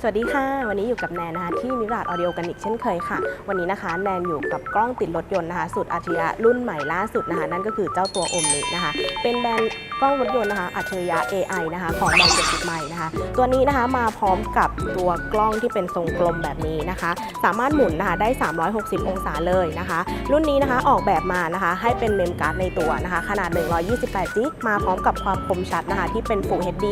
สวัสดีค่ะ วันนี้อยู่กับแนนนะคะที่มิราดออดิโอกันอีกเช่นเคยค่ะ วันนี้นะคะแนนอยู่กับกล้องติดรถยนต์นะคะสุดอัจฉริยะรุ่นใหม่ล่าสุดนะคะ นั่นก็คือเจ้าตัวโอมนินะคะ เป็นแบรนด์กล้องรถยนต์นะคะอัจฉริยะ AI นะคะของแบรนด์เจ็ดสิบใหม่นะคะ ตัวนี้นะคะมาพร้อมกับตัวกล้องที่เป็นทรงกลมแบบนี้นะคะ สามารถหมุนนะคะได้ 360 องศาเลยนะคะ รุ่นนี้นะคะออกแบบมานะคะให้เป็นเมมการ์ดในตัวนะคะ ขนาด 128จิกมาพร้อมกับความคมชัดนะคะที่เป็น Full HD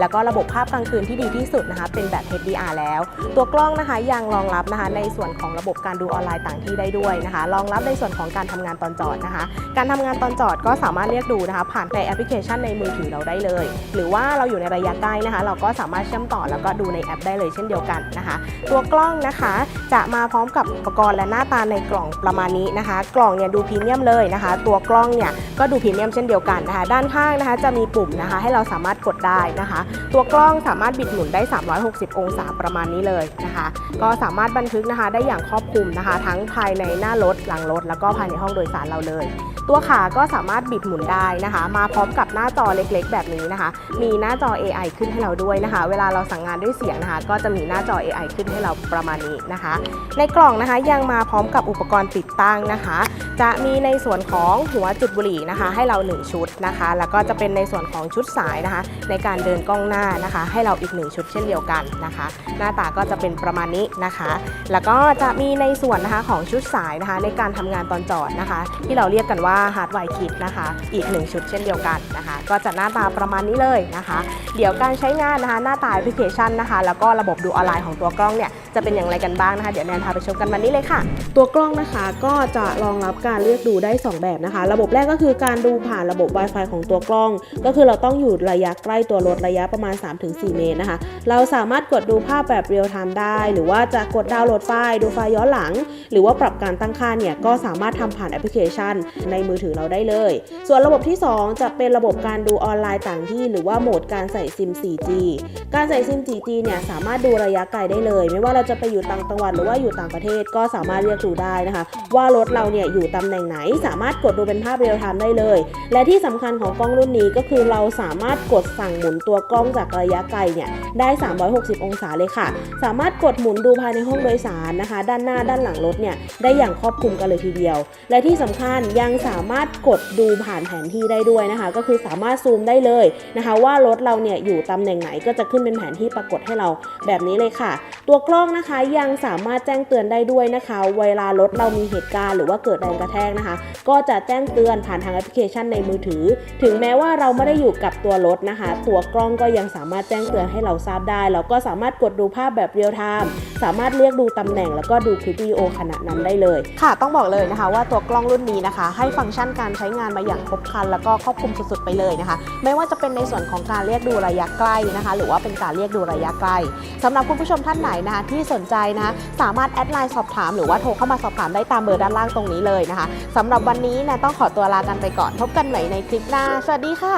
แล้วก็ระบบภาพกลางคืนที่ดีที่สุดนะคะเป็นแบบ HDR แล้ว ตัวกล้องนะคะยังรองรับนะคะในส่วนของระบบการดูออนไลน์ต่างที่ได้ด้วยนะคะรองรับในส่วนของการทำงานตอนจอดนะคะ การทำงานตอนจอดก็สามารถเรียกดูนะคะ ผ่านในแอปพลิเคชันในมือถือเราได้เลย หรือว่าเราอยู่ในระยะใกล้นะคะ เราก็สามารถเชื่อมต่อแล้วก็ดูในแอปได้เลยเช่นเดียวกันนะคะ ตัวกล้องนะคะจะมาพร้อมกับอุปกรณ์และหน้าตาในกล่องประมาณนี้นะคะ กล่องเนี่ยดูพรีเมียมเลยนะคะ ตัวกล้องเนี่ยก็ดูพรีเมียมเช่นเดียวกันนะคะ ด้านข้างนะคะจะมีปุ่มนะคะ ให้เราสามารถกดได้นะคะ ตัวกล้องสามารถบิดหมุนได้ 360 องศาประมาณนี้เลยนะคะ ก็สามารถบันทึกนะคะได้อย่างครอบคลุมนะคะ ทั้งภายในหน้ารถหลังรถ แล้วก็ภายในห้องโดยสารเราเลย ตัวขาก็สามารถบิดหมุนได้นะคะ มาพร้อมกับหน้าจอเล็กๆ แบบนี้นะคะ มีหน้าจอ AI ขึ้นให้เราด้วยนะคะ เวลาเราสั่งงานด้วยเสียงนะคะ ก็จะมีหน้าจอ AI ขึ้นให้เราประมาณนี้นะคะ ในกล่องนะคะยังมาพร้อมกับอุปกรณ์ติดตั้งนะคะ จะมีในส่วนของหัวจุดบุหรี่นะคะ ให้เรา 1 ชุดนะคะ แล้วก็จะเป็นในส่วนของชุดสายนะคะ ในการเดินกล้องหน้านะคะ ให้เราอีก 1 ชุดเช่นเดียวกันนะคะ หน้าตาก็จะเป็นประมาณนี้นะคะ แล้วก็จะมีในส่วนนะคะของชุดสายนะคะ ในการทำงานตอนจอดนะคะ ที่เราเรียกกันว่าฮาร์ดไวคิดนะคะ อีก 1 ชุดเช่นเดียวกันนะคะ ก็จะหน้าตาประมาณนี้เลยนะคะ เดี๋ยวการใช้งานนะคะ หน้าตาแอปพลิเคชันนะคะ แล้วก็ระบบดูออนไลน์ของตัวกล้องเนี่ย จะเป็นอย่างไรกันบ้างนะคะ เดี๋ยวแนนพาไปชมกันวันนี้เลยค่ะ ตัวกล้องนะคะก็จะรองรับการเรียกดูได้ 2 แบบนะคะ ระบบแรกก็คือการดูผ่านระบบ Wi-Fi ของตัวกล้อง ก็คือเราต้องอยู่ระยะใกล้ตัวรถระยะประมาณ 3-4 เมตรนะคะ เราสามารถกดดูภาพแบบเรียลไทม์ได้ หรือว่าจะกดดาวน์โหลดไฟล์ ดูไฟล์ย้อนหลัง หรือว่าปรับการตั้งค่าเนี่ยก็สามารถทำผ่านแอปพลิเคชัน ในมือถือเราได้เลย ส่วนระบบที่ 2 จะเป็นระบบการดูออนไลน์ต่างที่ หรือว่าโหมดการใส่ซิม 4G การใส่ซิม 4G เนี่ยสามารถดูระยะไกลได้เลย ไม่ว่าเราจะไปอยู่ต่างจังหวัดหรือว่าอยู่ต่างประเทศก็สามารถเรียกดูได้นะคะ ว่ารถเราเนี่ยอยู่ตำแหน่งไหน สามารถกดดูเป็นภาพเรียลไทม์ได้เลย และที่สำคัญของกล้องรุ่นนี้ก็คือเราสามารถกดสั่งหมุนตัวกล้องจากระยะไกลเนี่ยได้ 360 องศาเลยค่ะ สามารถกดหมุนดูภายในห้องโดยสารนะคะ ด้านหน้าด้านหลังรถเนี่ยได้อย่างครอบคลุมกันเลยทีเดียว และที่สำคัญยังสามารถกดดูผ่านแผนที่ได้ด้วยนะคะ ก็คือสามารถซูมได้เลยนะคะ ว่ารถเราเนี่ยอยู่ตำแหน่งไหนก็จะขึ้นเป็นแผนที่ปรากฏให้เราแบบนี้เลยค่ะ ตัวกล้องนะคะยังสามารถแจ้งเตือนได้ด้วยนะคะ เวลารถเรามีเหตุการณ์หรือว่าเกิดแรงกระแทกนะคะ ก็จะแจ้งเตือนผ่านทางแอปพลิเคชันในมือถือ ถึงแม้ว่าเราไม่ได้อยู่กับตัวรถนะคะ ตัวกล้องก็ยังสามารถแจ้งเตือนให้เราทราบได้ แล้วก็สามารถกดดูภาพแบบเรียลไทม์สามารถเรียกดูตำแหน่ง แล้วก็ดูคลิปวิดีโอขณะนั้นได้เลย ค่ะต้องบอกเลยนะคะ ว่าตัวกล้องรุ่นนี้นะคะ ให้ฟังก์ชันการใช้งานมาอย่างครบครัน แล้วก็ครอบคลุมสุดๆไปเลยนะคะ ไม่ว่าจะเป็นในส่วนของการเรียกดูระยะใกล้นะคะ หรือว่าเป็นการเรียกดูระยะไกลสำหรับคุณผู้ชมท่านไหนนะคะที่ที่สนใจนะคะสามารถแอดไลน์สอบถามหรือว่าโทรเข้ามาสอบถามได้ตามเบอร์ด้านล่างตรงนี้เลยนะคะสำหรับวันนี้นะต้องขอตัวลากันไปก่อนพบกันใหม่ในคลิปหน้า สวัสดีค่ะ